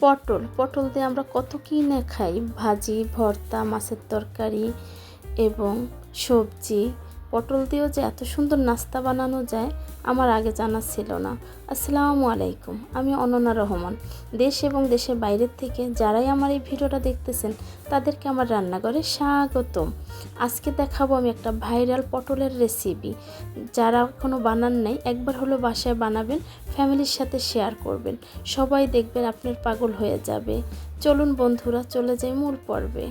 পটল। পটল দিয়ে আমরা কত কী না খাই? ভাজি ভর্তা মাছের তরকারি এবং সবজি। পটল দিয়েও যে এত সুন্দর নাস্তা বানানো যায়, আমার আগে জানা ছিল না। আসসালামু আলাইকুম, আমি অনন্যা রহমান। দেশ এবং দেশের বাইরের থেকে যারাই আমার এই ভিডিওটা দেখতেছেন, তাদেরকে আমার রান্নাঘরে স্বাগতম। আজকে দেখাবো আমি একটা ভাইরাল পটলের রেসিপি যারা এখনও বানান নাই, একবার হলো বাসায় বানাবেন, ফ্যামিলির সাথে শেয়ার করবেন। সবাই দেখবেন আপনার পাগল হয়ে যাবে। চলুন বন্ধুরা, চলে যাই মূল পর্বে।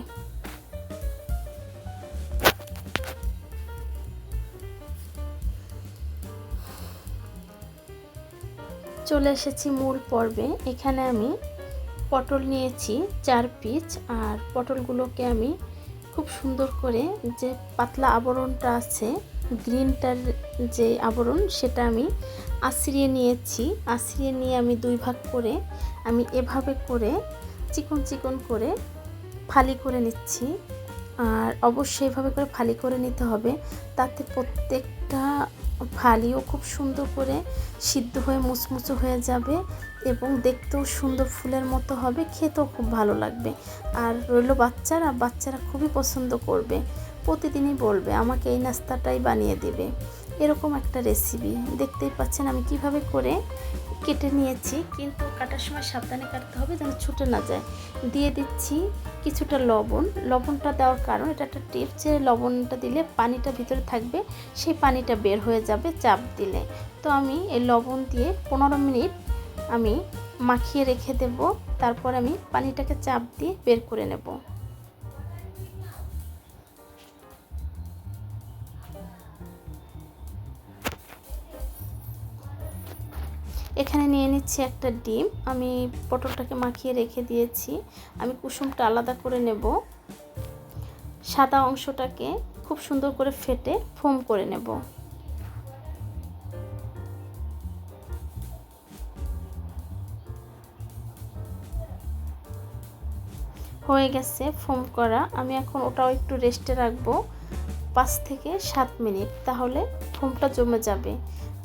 চলে এসেছি মূল পর্বে। এখানে আমি পটল নিয়েছি, চার পিচ, আর পটলগুলোকে আমি খুব সুন্দর করে যে পাতলা আবরণটা আছে, গ্রিনটার যে আবরণ, সেটা আমি আশ্রিয়ে নিয়েছি। আশ্রিয়ে নিয়ে আমি দুই ভাগ করে আমি এভাবে করে চিকন চিকন করে ফালি করে নিচ্ছি। আর অবশ্যই এভাবে করে ফালি করে নিতে হবে। তাতে প্রত্যেকটা ফালিও খুব সুন্দর করে সিদ্ধ হয়ে মুচমুচো হয়ে যাবে এবং দেখতেও সুন্দর ফুলের মতো হবে, খেতেও খুব ভালো লাগবে। আর রইল বাচ্চারা বাচ্চারা খুবই পছন্দ করবে। প্রতিদিনই বলবে, আমাকে এই নাস্তাটাই বানিয়ে দেবে। এরকম একটা রেসিপি দেখতেই পাচ্ছেন আমি কীভাবে করে কেটে নিয়েছি। কিন্তু কাটার সময় সাবধানে কাটতে হবে যেন ছুটে না যায়। দিয়ে দিচ্ছি কিছুটা লবণ। লবণটা দেওয়ার কারণ এটা একটা টিপ যে লবণটা দিলে পানিটা ভিতরে থাকবে, সেই পানিটা বের হয়ে যাবে চাপ দিলে। তো আমি এই লবণ দিয়ে পনেরো মিনিট আমি মাখিয়ে রেখে দেব। তারপর আমি পানিটাকে চাপ দিয়ে বের করে নেব। এখানে নিয়ে নিচ্ছি একটা ডিম। আমি পটলটাকে মাখিয়ে রেখে দিয়েছি। আমি কুসুমটা আলাদা করে নেব। সাদা অংশটাকে খুব সুন্দর করে ফেটে ফোম করে নেব। হয়ে গেছে ফোম করা। আমি এখন ওটাও একটু রেস্টে রাখব। পাঁচ থেকে সাত মিনিট, তাহলে ফোমটা জমে যাবে।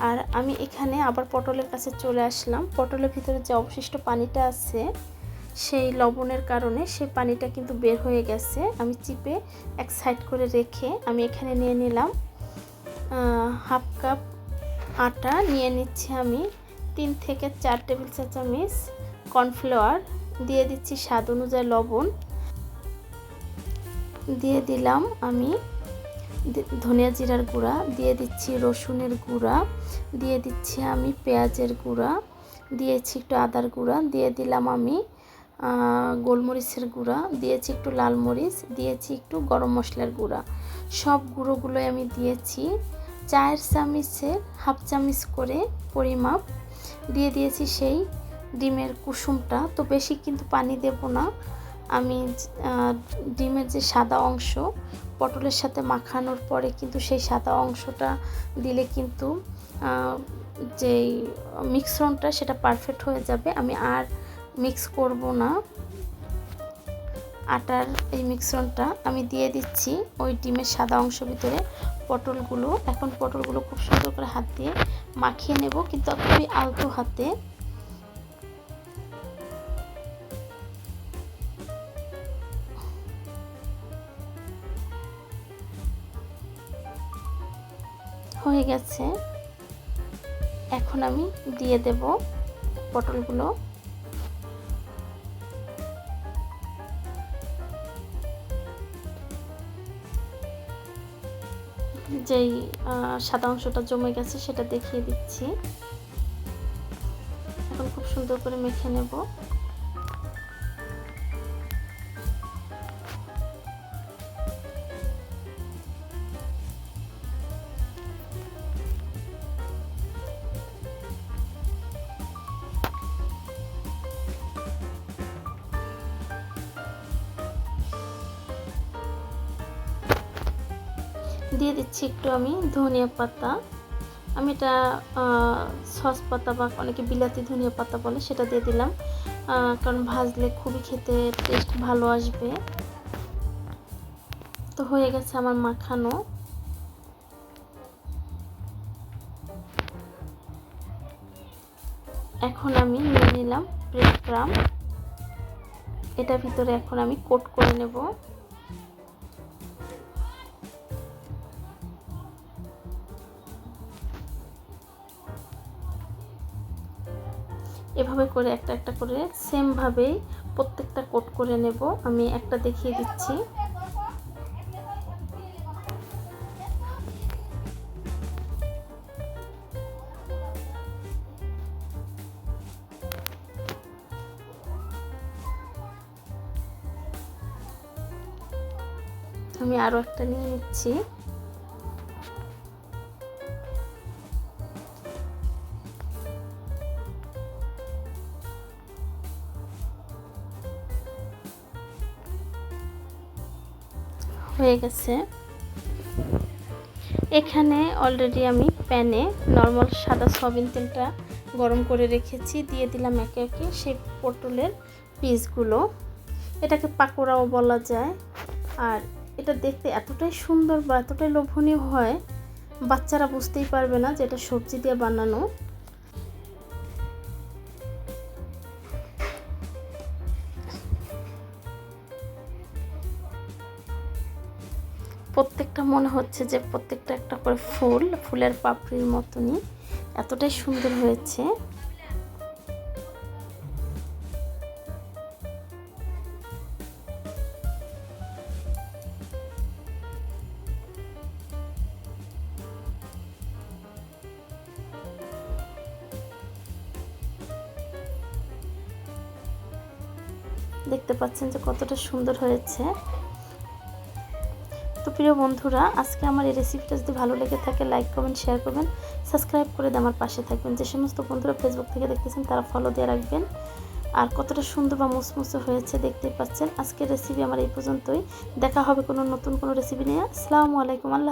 আর আমি এখানে আবার পটলের কাছে চলে আসলাম। পটলের ভিতরে যে অবশিষ্ট পানিটা আছে, সেই লবণের কারণে সেই পানিটা কিন্তু বের হয়ে গেছে। আমি চিপে এক সাইড করে রেখে আমি এখানে নিয়ে নিলাম হাফ কাপ আটা। নিয়ে নিচ্ছি আমি তিন থেকে চার টেবিল চা চামচ কর্নফ্লাওয়ার। দিয়ে দিচ্ছি স্বাদ অনুযায়ী লবণ। দিয়ে দিলাম আমি ধনিয়া জিরার গুঁড়া, দিয়ে দিচ্ছি রসুনের গুঁড়া, দিয়ে দিচ্ছি আমি পেঁয়াজের গুঁড়া, দিয়েছি একটু আদার গুঁড়া, দিয়ে দিলাম আমি গোলমরিচের গুঁড়া, দিয়েছি একটু লাল মরিচ, দিয়েছি একটু গরম মশলার গুঁড়া। সব গুঁড়োগুলোই আমি দিয়েছি। চায়ের চামিচের হাফ চামিচ করে পরিমাপ দিয়ে দিয়েছি সেই ডিমের কুসুমটা। তো বেশি কিন্তু পানি দেব না। আমি ডিমের যে সাদা অংশ পটলের সাথে মাখানোর পরে কিন্তু সেই সাদা অংশটা দিলে কিন্তু যেই মিক্সরনটা সেটা পারফেক্ট হয়ে যাবে। আমি আর মিক্স করব না। আটার এই মিক্সরনটা আমি দিয়ে দিচ্ছি ওই ডিমের সাদা অংশ ভিতরে পটলগুলো। এখন পটলগুলো খুব সুন্দর করে হাত দিয়ে মাখিয়ে নেব। কিন্তু খুবই আলতো হাতে হয়ে গেছে। এখন আমি দিয়ে দেব পটলগুলো। যেই সাদা অংশটা জমে গেছে সেটা দেখিয়ে দিচ্ছি। এখন খুব সুন্দর করে মেখে নেব। দিয়ে দিচ্ছি একটু আমি ধনিয়া পাতা। আমি এটা সস পাতা বা অনেকে বিলাতি ধনিয়া পাতা বলে সেটা দিয়ে দিলাম। কারণ ভাজলে খুবই খেতে টেস্ট ভালো আসবে। তো হয়ে গেছে আমার মাখানো। এখন আমি নিয়ে নিলাম ব্রেড ক্রাম এটার ভিতরে এখন আমি কোট করে নেব। এভাবে করে একটা একটা করে সেমভাবেই প্রত্যেকটা কোট করে নেব। আমি একটা দেখিয়ে দিচ্ছি। আমি আরও একটা নিয়ে নিচ্ছি। হয়ে গেছে। এখানে অলরেডি আমি প্যানে নর্মাল সাদা সয়াবিন তেলটা গরম করে রেখেছি, দিয়ে দিলাম একে একে সেই পটলের পিসগুলো এটাকে পাকোড়াও বলা যায়। আর এটা দেখতে এতটাই সুন্দর বা এতটাই লোভনীয় হয়, বাচ্চারা বুঝতেই পারবে না যে এটা সবজি দিয়ে বানানো। প্রত্যেকটা মনে হচ্ছে যে প্রত্যেকটা একটা করে ফুল, ফুলের পাপড়ির মতনই। এতটাই সুন্দর হয়েছে। দেখতে পাচ্ছেন যে কতটা সুন্দর হয়েছে। প্রিয় বন্ধুরা, আজকে আমার এই রেসিপিটা যদি ভালো লেগে থাকে লাইক করবেন শেয়ার করবেন সাবস্ক্রাইব করে দিয়ে আমার পাশে থাকবেন। যে সমস্ত বন্ধুরা ফেসবুক থেকে দেখতেছেন, তারা ফলো দিয়ে রাখবেন। আর কতটা সুন্দর বা মুসমুসে হয়েছে দেখতে পাচ্ছেন। আজকের রেসিপি আমার এই পর্যন্তই। দেখা হবে কোনো নতুন কোনো রেসিপি নিয়ে। আসসালামু আলাইকুম, আল্লাহ